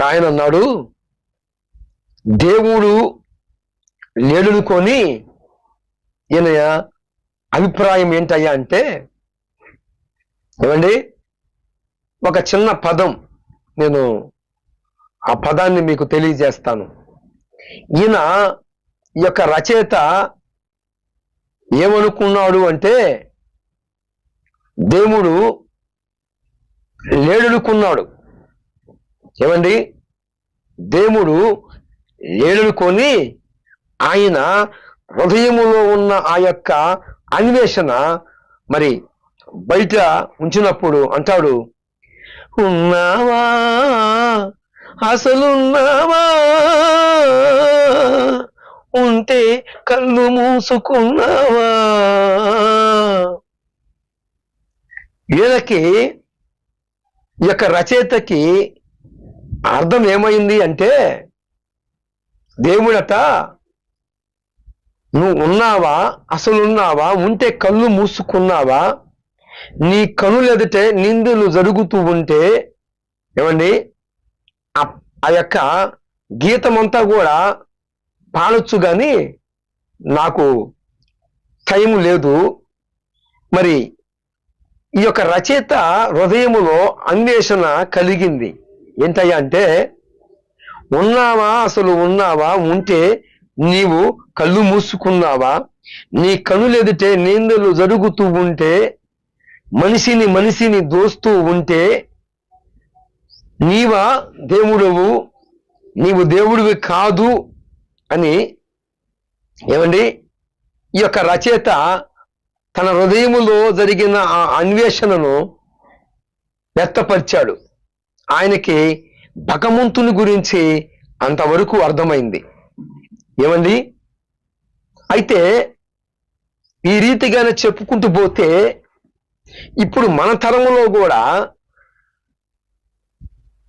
ఒక ఆయన అన్నాడు దేవుడు లేడుకొని ఈయన అభిప్రాయం ఏంటయ్యా అంటే ఏమండి ఒక చిన్న పదం నేను ఆ పదాన్ని మీకు తెలియజేస్తాను. ఈయన ఈ యొక్క రచయిత ఏమనుకున్నాడు అంటే దేవుడు లేడుకున్నాడు ఏమండి? దేవుడు ఏడుకొని ఆయన హృదయములో ఉన్న ఆ యొక్క అన్వేషణ మరి బయట ఉంచినప్పుడు అంటాడు ఉన్నావా? అసలున్నావా? ఉంటే కళ్ళు మూసుకున్నావా? వీళ్ళకి ఈ యొక్క రచయితకి అర్థం ఏమైంది అంటే దేవుడట నువ్వు ఉన్నావా? అసలు ఉన్నావా? ఉంటే కళ్ళు మూసుకున్నావా? నీ కనులు ఎదుటే నిందులు జరుగుతూ ఉంటే ఏమండి? ఆ- యొక్క గీతమంతా కూడా పాడొచ్చు కానీ నాకు టైం లేదు. మరి ఈ యొక్క రచయిత హృదయములో అన్వేషణ కలిగింది. ఏంటయ్యా అంటే ఉన్నావా? అసలు ఉన్నావా? ఉంటే నీవు కళ్ళు మూసుకున్నావా? నీ కనులెదుటే నిందలు జరుగుతూ ఉంటే మనిషిని మనిషిని దోస్తూ ఉంటే నీవా దేవుడవు? నీవు దేవుడివి కాదు? అని ఏమండి ఈ యొక్క రచయిత తన హృదయములో జరిగిన ఆ అన్వేషణను వ్యక్తపరిచాడు. ఆయనకి భగవంతుని గురించి అంతవరకు అర్థమైంది. ఏమండి? అయితే ఈ రీతిగానే చెప్పుకుంటూ పోతే ఇప్పుడు మన తరంలో కూడా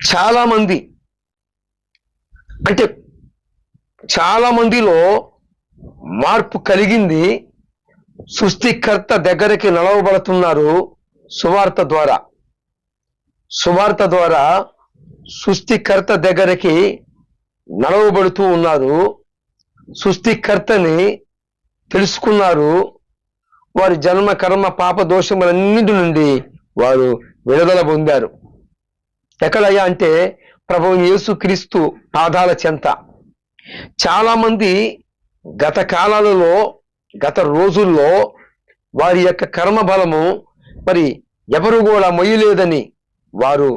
చాలా మంది అంటే చాలా మందిలో మార్పు కలిగింది. సృష్టికర్త దగ్గరికి నడవబడుతున్నారు సువార్త ద్వారా. సువార్త ద్వారా సృష్టికర్త దగ్గరికి నడవబడుతూ ఉన్నారు సృష్టికర్తని తెలుసుకున్నారు. వారి జన్మ కర్మ పాప దోషములన్నిటి నుండి వారు విడుదల పొందారు. ఎక్కడయ్యా అంటే ప్రభు యేసు క్రీస్తు పాదాల చెంత. చాలా మంది గత కాలాలలో గత రోజుల్లో వారి యొక్క కర్మ బలము మరి ఎవరు కూడా మొయ్యలేదని వారు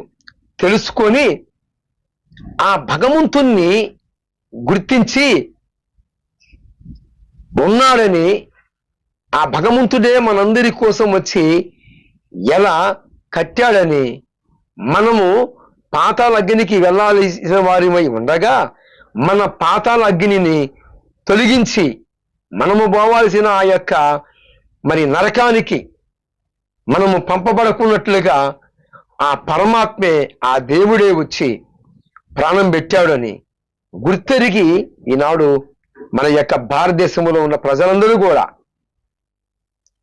తెలుసుకొని ఆ భగవంతుణ్ణి గుర్తించి ఉన్నాడని ఆ భగవంతుడే మనందరి కోసం వచ్చి ఎలా కట్టాడని మనము పాతాల అగ్నికి వెళ్ళాల్సిన వారిమై ఉండగా మన పాతాల అగ్నిని తొలగించి మనము పోవాల్సిన ఆ యొక్క మరి నరకానికి మనము పంపబడకున్నట్లుగా ఆ పరమాత్మే ఆ దేవుడే వచ్చి ప్రాణం పెట్టాడని గుర్తెరిగి ఈనాడు మన యొక్క భారతదేశంలో ఉన్న ప్రజలందరూ కూడా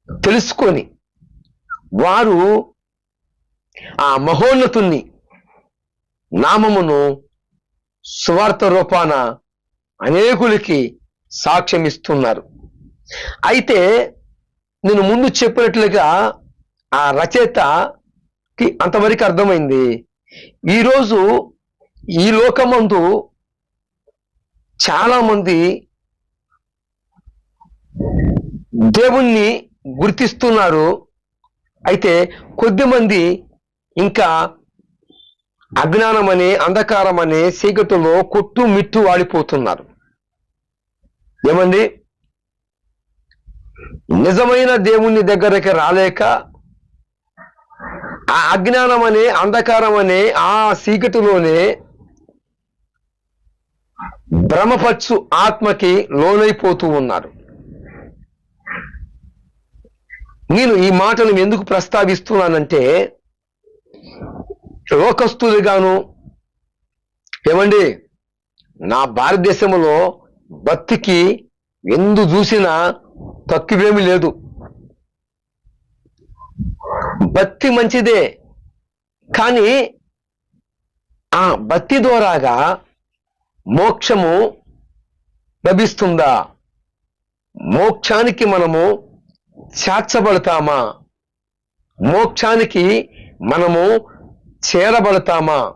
తెలుసుకొని వారు ఆ మహోన్నతుని నామమును సువార్త రూపాన అనేకులకి సాక్ష్యం ఇస్తున్నారు. అయితే నేను ముందు చెప్పినట్లుగా ఆ రచయిత కి అంతవరకు అర్థమైంది. ఈరోజు ఈ లోకమందు చాలా మంది దేవుణ్ణి గుర్తిస్తున్నారు. అయితే కొద్దిమంది ఇంకా అజ్ఞానమనే అంధకారమనే చీకటిలో కొట్టు మిట్టు వాడిపోతున్నారు ఏమండి? నిజమైన దేవుని దగ్గరికి రాలేక ఆ అజ్ఞానం అనే అంధకారం అనే ఆ సీకటిలోనే భ్రమపచ్చు ఆత్మకి లోనైపోతూ ఉన్నారు. నేను ఈ మాటను ఎందుకు ప్రస్తావిస్తున్నానంటే లోకస్తులుగాను ఏమండి నా భారతదేశంలో బతికి ఎందు చూసినా తక్కువేమీ లేదు. భక్తి మంచిదే. కానీ ఆ భక్తి ద్వారాగా మోక్షము లభిస్తుందా? మోక్షానికి మనము చేర్చబడతామా? మోక్షానికి మనము చేరబడతామా?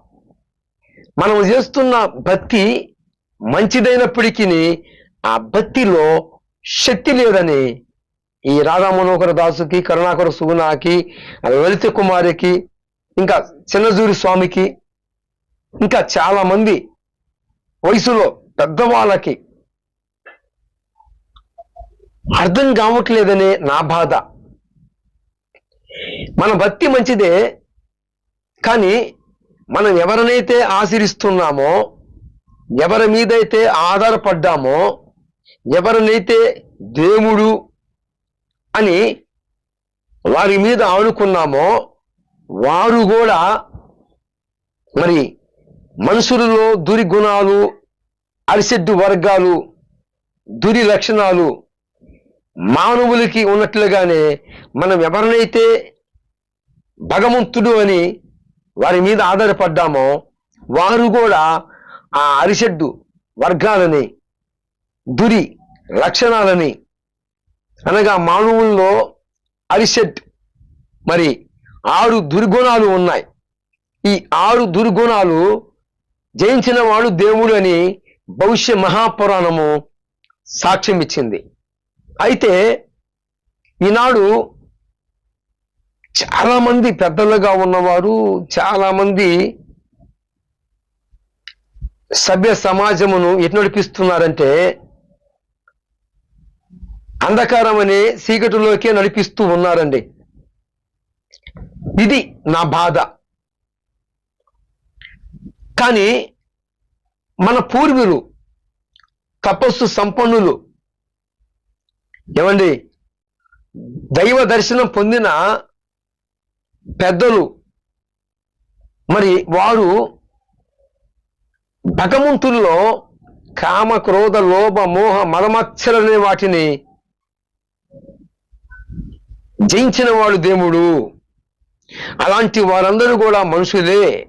మనం చేస్తున్న భక్తి మంచిదైనప్పటికీ ఆ భక్తిలో శక్తి లేదని ఈ రాధా మనోహర దాసుకి కరుణాకర సుగుణాకి లలిత కుమారికి ఇంకా చిన్నజూరి స్వామికి ఇంకా చాలా మంది వయసులో పెద్దవాళ్ళకి అర్థం కావట్లేదనే నా బాధ. మన భక్తి మంచిదే కానీ మనం ఎవరినైతే ఆశ్రయిస్తున్నామో ఎవరి మీదైతే ఆధారపడ్డామో ఎవరినైతే దేవుడు అని వారి మీద ఆనుకున్నామో వారు కూడా మరి మనుషులలో దురి గుణాలు అరిసెడ్డు వర్గాలు దురి లక్షణాలు మానవులకి ఉన్నట్లుగానే మనం ఎవరినైతే భగవంతుడు అని వారి మీద ఆధారపడ్డామో వారు కూడా ఆ అరిషడ్డు వర్గాలని దురి లక్షణాలని అనగా మానవుల్లో అరిసెట్ మరి ఆరు దుర్గుణాలు ఉన్నాయి. ఈ ఆరు దుర్గుణాలు జయించిన వాడు దేవుడు అని భవిష్య మహాపురాణము సాక్ష్యం ఇచ్చింది. అయితే ఈనాడు చాలా మంది పెద్దలుగా ఉన్నవారు చాలా మంది సభ్య సమాజమును ఎటు నడిపిస్తున్నారంటే అంధకారం అనే చీకటిలోకే నడిపిస్తూ ఉన్నారండి. ఇది నా బాధ. కానీ మన పూర్వీలు తపస్సు సంపన్నులు ఏమండి దైవ దర్శనం పొందిన పెద్దలు మరి వారు భగవంతుల్లో కామ క్రోధ లోభ మోహ మదమచ్చలనే వాటిని జయించిన వాడు దేవుడు. అలాంటి వారందరూ కూడా మనుషులే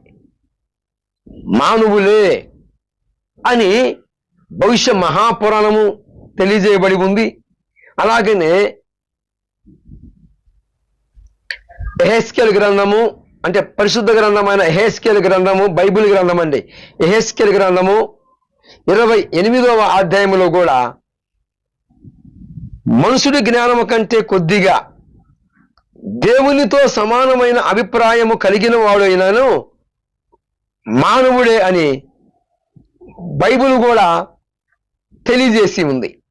మానవులే అని భవిష్య మహాపురాణము తెలియజేయబడి ఉంది. అలాగనే ఎహెస్కెల్ గ్రంథము అంటే పరిశుద్ధ గ్రంథమైన ఎహెస్కెల్ గ్రంథము బైబిల్ గ్రంథం అండి. ఎహెస్కెల్ గ్రంథము ఇరవై ఎనిమిదవ అధ్యాయంలో కూడా మనుషుడి జ్ఞానము కంటే కొద్దిగా దేవునితో సమానమైన అభిప్రాయము కలిగిన వాడైనాను మానవుడే అని బైబిల్ కూడా తెలియజేసి ఉంది.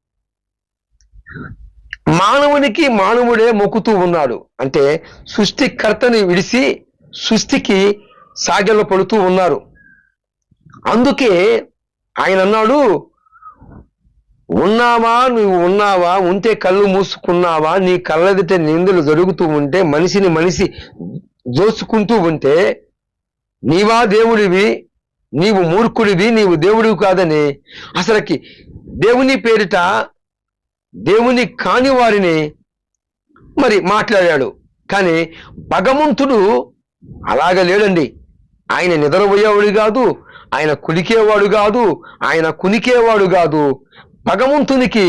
మానవునికి మానవుడే మొక్కుతూ ఉన్నాడు. అంటే సృష్టికర్తని విడిసి సృష్టికి సాగెల పడుతూ ఉన్నారు. అందుకే ఆయన అన్నాడు ఉన్నావా నువ్వు ఉన్నావా ఉంటే కళ్ళు మూసుకున్నావా నీ కళ్ళెదిట నిందలు జరుగుతూ ఉంటే మనిషిని మనిషి దోచుకుంటూ ఉంటే నీవా దేవుడివి నీవు మూర్ఖుడివి నీవు దేవుడివి కాదని అసలుకి దేవుని పేరిట దేవుని కాని వారిని మరి మాట్లాడాడు. కానీ భగవంతుడు అలాగ లేడండి. ఆయన నిద్రపోయేవాడు కాదు ఆయన కులికేవాడు కాదు ఆయన కునికేవాడు కాదు. భగవంతునికి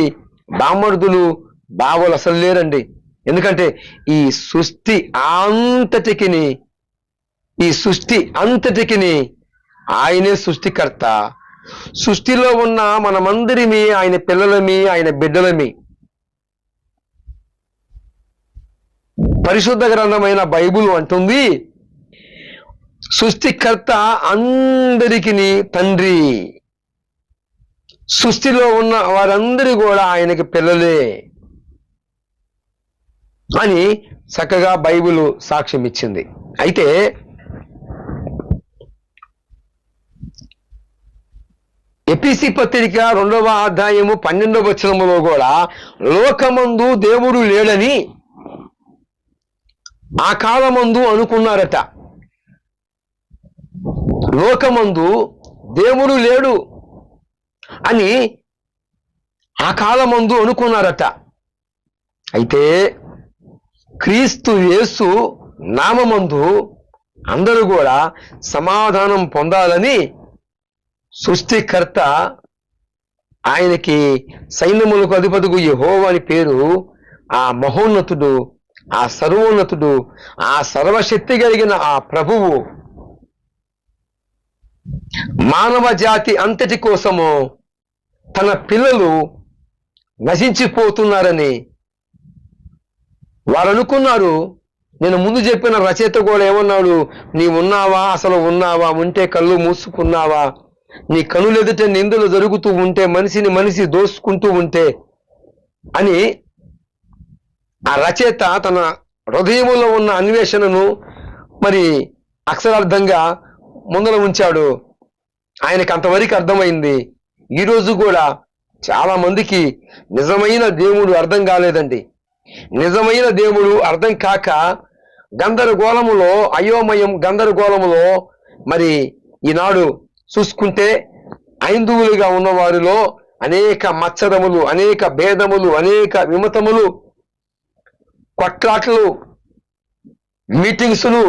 బామర్దులు బావలు అసలు లేరండి. ఎందుకంటే ఈ సృష్టి అంతటికిని ఈ సృష్టి అంతటికిని ఆయనే సృష్టికర్త. సృష్టిలో ఉన్న మనమందరిమి ఆయన పిల్లలమి ఆయన బిడ్డలమి పరిశుద్ధ గ్రంథమైన బైబుల్ అంటుంది సృష్టికర్త అందరికి తండ్రి. సృష్టిలో ఉన్న వారందరూ కూడా ఆయనకి పిల్లలే అని చక్కగా బైబిల్ సాక్ష్యం ఇచ్చింది. అయితే ఎపిసి పత్రిక రెండవ అధ్యాయము పన్నెండవ వచనములో కూడా లోకమందు దేవుడు లేడని ఆ కాలమందు అనుకున్నారట. లోకమందు దేవుడు లేడు. అని ఆ కాలమందు అనుకున్నారట. అయితే క్రీస్తు యేసు నామందు అందరూ కూడా సమాధానం పొందాలని సృష్టికర్త ఆయనకి సైన్యములకు అధిపతికు యెహోవా అని పేరు ఆ మహోన్నతుడు ఆ సర్వోన్నతుడు ఆ సర్వశక్తి కలిగిన ఆ ప్రభువు మానవ జాతి అంతటి కోసము తన పిల్లలు నశించిపోతున్నారని వారు అనుకున్నారు. నేను ముందు చెప్పిన రచయిత కూడా ఏమన్నాడు? నీ ఉన్నావా అసలు ఉన్నావా? ఉంటే కళ్ళు మూసుకున్నావా? నీ కనులు ఎదుట నిందలు జరుగుతూ ఉంటే మనిషిని మనిషి దోసుకుంటూ ఉంటే అని ఆ రచయిత తన హృదయంలో ఉన్న అన్వేషణను మరి అక్షరార్థంగా ముందర ఉంచాడు. ఆయనకు అంతవరకు అర్థమైంది. ఈ రోజు కూడా చాలా మందికి నిజమైన దేవుడు అర్థం కాలేదండి. నిజమైన దేవుడు అర్థం కాక గందరగోళములో అయోమయం గందరగోళములో మరి ఈనాడు చూసుకుంటే ఐందువులుగా ఉన్న వారిలో అనేక మచ్చదములు అనేక భేదములు అనేక విమతములు కొట్లాట్లు మీటింగ్స్లు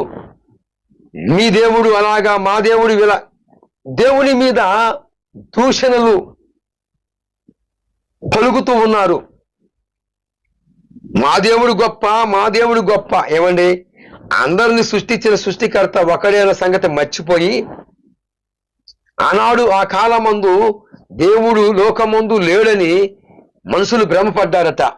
మీ దేవుడు అలాగా మా దేవుడు ఇలా దేవుని మీద దూషణలు పలుకుతూ ఉన్నారు. మా దేవుడు గొప్ప మా దేవుడు గొప్ప. ఏమండి? అందరిని సృష్టించిన సృష్టికర్త ఒకడే అన్న సంగతి మర్చిపోయి ఆనాడు ఆ కాలమందు దేవుడు లోకమందు లేడని మనుషులు భ్రమపడ్డారట.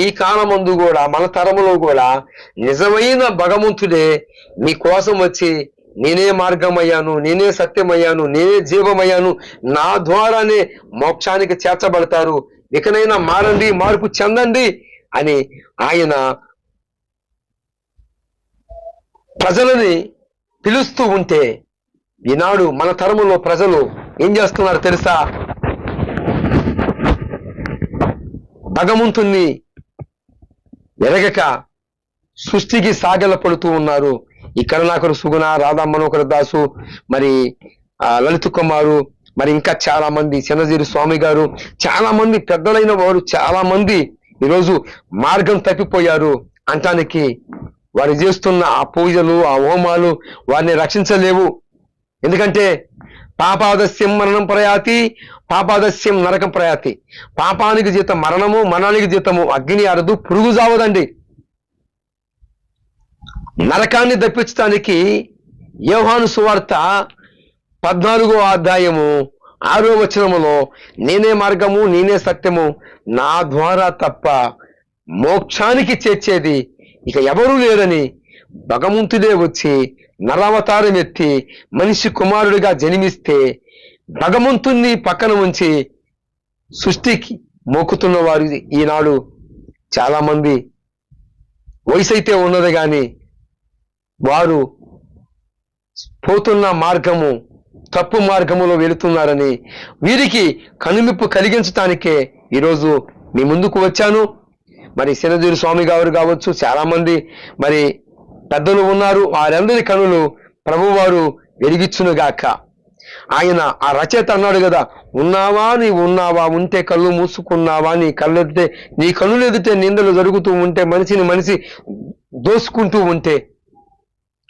ఈ కాలమందు కూడా మన తరములో కూడా నిజమైన భగవంతుడే మీ కోసం వచ్చి నేనే మార్గమయ్యాను నేనే సత్యమయ్యాను నేనే జీవమయ్యాను. నా ద్వారానే మోక్షానికి చేర్చబడతారు. ఇకనైనా మారండి మార్పు చెందండి అని ఆయన ప్రజలని పిలుస్తూ ఉంటే ఈనాడు మన తరములో ప్రజలు ఏం చేస్తున్నారు తెలుసా? భగవంతుణ్ణి ఎరగక సృష్టికి సాగల పడుతూ ఉన్నారు. ఇక్కడ నాకరు సుగుణ రాధా మనోహర్ దాసు మరి లలిత్ కుమారు మరి ఇంకా చాలా మంది చిన్నజీరి స్వామి గారు చాలా మంది పెద్దలైన వారు చాలా మంది ఈరోజు మార్గం తప్పిపోయారు. అంటానికి వారు చేస్తున్న ఆ పూజలు ఆ హోమాలు వారిని రక్షించలేవు. ఎందుకంటే పాపాదస్యం మరణం ప్రయాతి పాపాదస్యం నరకం ప్రయాతి. పాపానికి జీతం మరణము మరణానికి జీతము అగ్ని అరదు పురుగు జావదండి. నరకాన్ని దప్పించడానికి యోహాను సువార్త పద్నాలుగో అధ్యాయము ఆరో వచనములో నేనే మార్గము నేనే సత్యము నా ద్వారా తప్ప మోక్షానికి చేర్చేది ఇక ఎవరూ లేరని భగవంతుడే వచ్చి నరావతారం ఎత్తి మనిషి కుమారుడిగా జన్మిస్తే భగవంతుణ్ణి పక్కన ఉంచి సృష్టికి మోకుతున్న వారు ఈనాడు చాలామంది. వయసు అయితే ఉన్నది కానీ వారు పోతున్న మార్గము తప్పు మార్గములో వెళుతున్నారని వీరికి కనుమిప్పు కలిగించటానికే ఈరోజు మీ ముందుకు వచ్చాను. మరి సినజీరు స్వామి గారు కావచ్చు చాలామంది మరి పెద్దలు ఉన్నారు. వారందరి కనులు ప్రభువారు వెలిగిచ్చునుగాక. ఆయన ఆ రచయిత అన్నాడు కదా ఉన్నావా నీ ఉన్నావా ఉంటే కళ్ళు మూసుకున్నావా నీ కళ్ళెదితే నీ కనులు ఎదితే నిందలు జరుగుతూ ఉంటే మనిషిని మనిషి దోసుకుంటూ ఉంటే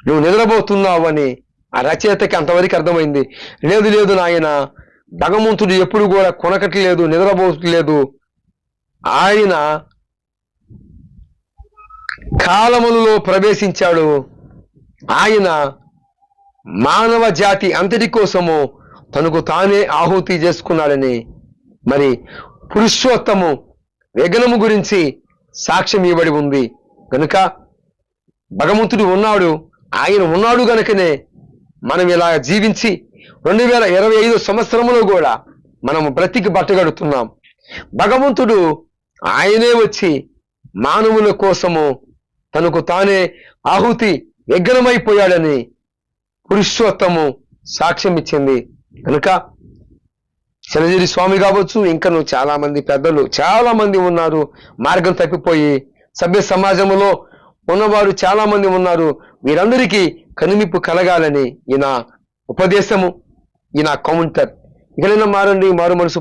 నువ్వు నిద్రపోతున్నావు అని ఆ రచయితకి అంతవరకు అర్థమైంది. లేదు లేదు నాయన భగవంతుడు ఎప్పుడు కూడా కొనకట్లేదు నిద్రపోట్లేదు ఆయన కాలములలో ప్రవేశించాడు. ఆయన మానవ జాతి అంతటి కోసము తనకు తానే ఆహుతి చేసుకున్నాడని. మరి పురుషోత్తము విఘ్నము గురించి సాక్ష్యం ఇవ్వబడి ఉంది. కనుక భగవంతుడు ఉన్నాడు. ఆయన ఉన్నాడు గనుకనే మనం ఇలా జీవించి రెండు వేల ఇరవై ఐదు సంవత్సరములో కూడా మనము బ్రతికి బట్టగడుతున్నాం. భగవంతుడు ఆయనే వచ్చి మానవుల కోసము తనకు తానే ఆహుతి యజ్ఞమైపోయాడని పురుషోత్తము సాక్ష్యం ఇచ్చింది కనుక శనగిరి స్వామి కావచ్చు ఇంకను చాలా మంది పెద్దలు చాలా మంది ఉన్నారు. మార్గం తప్పిపోయి సభ్య సమాజంలో ఉన్నవారు చాలా మంది ఉన్నారు. వీరందరికీ కనుమిప్పు కలగాలని ఈయన ఉపదేశము. ఈయన కౌంటర్. ఇకలైనా మారండి మారు మనసు